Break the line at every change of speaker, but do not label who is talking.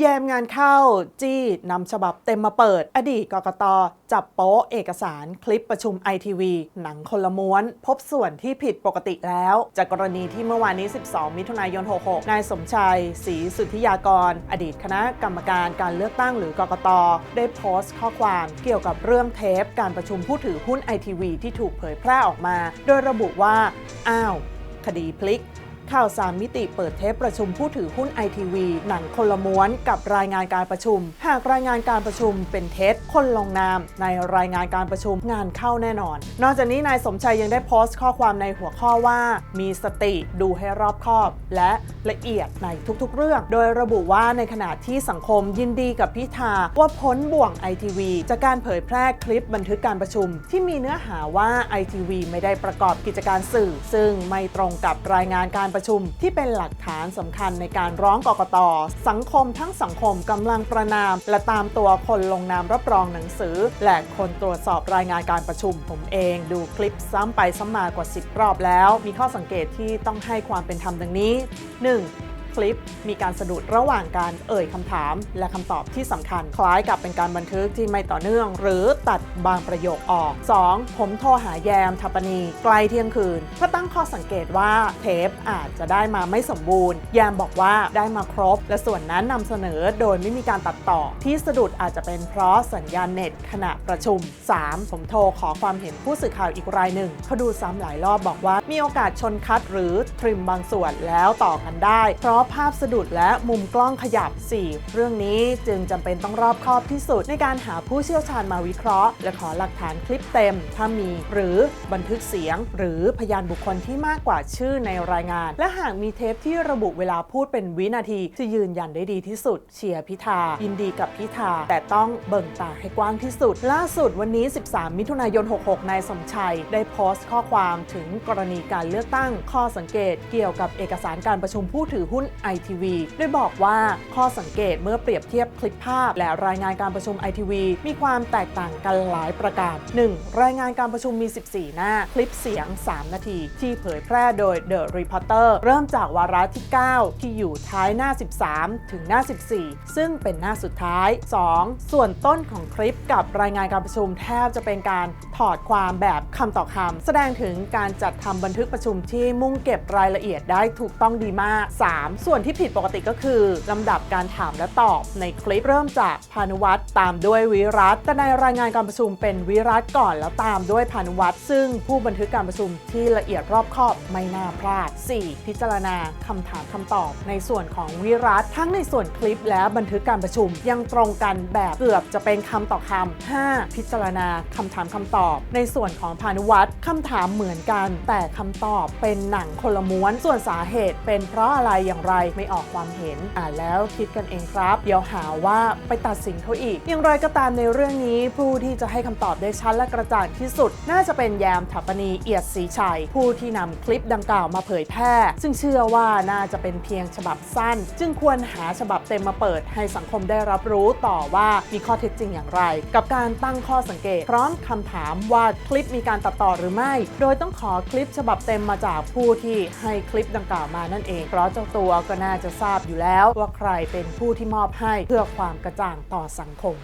แยมงานเข้า จี้นำฉบับเต็มมาเปิด อดีตกกตจับโป๊ะเอกสารคลิปประชุมไอทีวีหนังคนละม้วน พบส่วนที่ผิดปกติแล้ว จากกรณีที่เมื่อวานนี้ 12 มิถุนายน 66 นายสมชัยศรีสุทธิยากร อดีตคณะกรรมการการเลือกตั้งหรือกกตได้โพสต์ข้อความเกี่ยวกับเรื่องเทป การประชุมผู้ถือหุ้นไอทีวีที่ถูกเผยแพร่ออกมา โดยระบุว่าอ้าวคดีพลิก ข่าวสามมิติเปิดเทปประชุมผู้ถือหุ้นไอทีวีหนังคนละม้วนกับรายงานการประชุม หากรายงานการประชุมเป็นเท็จคนลงนาม ในรายงานการประชุมงานเข้าแน่นอน นอกจากนี้นายสมชัยยังได้โพสต์ข้อความในหัวข้อว่า มีสติดูให้รอบคอบ และละเอียดในทุกๆ เรื่อง โดยระบุว่าในขณะที่สังคมยินดีกับพิธาว่าพ้นบ่วงไอทีวีจากการเผยแพร่คลิปบันทึกการประชุม ที่มีเนื้อหาว่าไอทีวีไม่ได้ประกอบกิจการสื่อ ซึ่งไม่ตรงกับรายงานการประชุมที่เป็นหลักฐานสำคัญในการร้องกกต สังคมทั้งสังคมกำลังประนาม และตามตัวคนลงนามรับรองหนังสือ และคนตรวจสอบรายงานการประชุม ผมเองดูคลิปซ้ำไปซ้ำมากว่า 10 รอบแล้ว มีข้อสังเกตที่ต้องให้ความเป็นธรรมดังนี้ 1. คลิป มีการสะดุดระหว่างการเอ่ยคำถามและคำตอบที่สำคัญ คล้ายกับเป็นการบันทึกที่ไม่ต่อเนื่อง หรือตัดบางประโยคออก 2. ผมโทรหาแยมทัปนีใกล้เที่ยงคืนเพื่อตั้งข้อสังเกตว่าเทปอาจจะได้มาไม่สมบูรณ์ แยมบอกว่าได้มาครบ และส่วนนั้นนำเสนอโดยไม่มีการตัดต่อ ที่สะดุดอาจจะเป็นเพราะสัญญาณเน็ตขณะประชุม 3. ผมโทรขอความเห็นผู้สื่อข่าวอีกรายหนึ่งเขาดูซ้ำหลายรอบบอกว่ามีโอกาสชนคัดหรือทริมบางส่วนแล้วต่อกันได้ เพราะภาพสะดุดและมุมกล้องขยับ 4. เรื่องนี้จึงจำเป็นต้องรอบคอบที่สุดในการหาผู้เชี่ยวชาญมาวิเคราะห์ และขอหลักฐานคลิปเต็ม ถ้ามี หรือบันทึกเสียง หรือพยานบุคคลที่มากกว่าชื่อในรายงาน และหากมีเทปที่ระบุเวลาพูดเป็นวินาทีจะยืนยันได้ดีที่สุด เชียร์พิธายินดีกับพิธาแต่ต้องเบิ่งตาให้กว้างที่สุด ล่าสุดวันนี้ 13 มิถุนายน 66 นายสมชัย ได้โพสต์ข้อความถึงกรณีการเลือกตั้งข้อสังเกต เกี่ยวกับเอกสารการประชุมผู้ถือหุ้นไอทีวีโดยบอกว่าข้อสังเกตเมื่อเปรียบเทียบคลิปภาพ และรายงานการประชุมไอทีวีมีความแตกต่างกันหลายประการ 1. รายงานการประชุมมี 14 หน้า คลิปเสียง 3 นาที ที่เผยแพร่โดย The Reporter เริ่มจากวาระที่ 9 ที่อยู่ท้ายหน้า 13 ถึงหน้า 14 ซึ่งเป็นหน้าสุดท้าย 2. ส่วนต้นของคลิปกับรายงานการประชุมแทบจะเป็นการถอดความแบบคำต่อคำแสดงถึงการจัดทำบันทึกประชุมที่มุ่งเก็บรายละเอียดได้ถูกต้องดีมาก 3. ส่วนที่ผิดปกติก็คือลำดับการถามและตอบในคลิปเริ่มจากพานุวัตรตามด้วยวิรัตแต่ในรายงานการประชุมเป็นวิรัตก่อนแล้วตามด้วยพานุวัตรซึ่งผู้บันทึกการประชุมที่ละเอียดรอบคอบไม่น่าพลาด 4. พิจารณาคำถามคำตอบ ในส่วนของวิรัตทั้งในส่วนคลิปและบันทึกการประชุมยังตรงกันแบบเกือบจะเป็นคำต่อคำ 5. พิจารณาคำถามคำตอบในส่วนของพานุวัตรคำถามเหมือนกัน แต่คำตอบเป็นหนังคนละม้วน ส่วนสาเหตุเป็นเพราะอะไรอย่างไรไม่ออกความเห็นอ่านแล้วคิดกันเองครับ เดี๋ยวหาว่าไปตัดสินเขาอีก อย่างไรก็ตามในเรื่องนี้ ผู้ที่จะให้คำตอบได้ชัดและกระจ่างที่สุด น่าจะเป็นแยมถัปนีเอียดศรีชัย ผู้ที่นำคลิปดังกล่าวมาเผยแพร่ ซึ่งเชื่อว่าน่าจะเป็นเพียงฉบับสั้น จึงควรหาฉบับเต็มมาเปิดให้สังคมได้รับรู้ต่อว่ามีข้อเท็จจริงอย่างไร กับการตั้งข้อสังเกตพร้อมคำถามามว่าคลิปมีการตัดต่อหรือไม่ โดยต้องขอคลิปฉบับเต็มมาจากผู้ที่ให้คลิปดังกล่าวมานั่นเอง เพราะเจ้าตัวก็น่าจะทราบอยู่แล้วว่าใครเป็นผู้ที่มอบให้เพื่อความกระจ่างต่อสังคม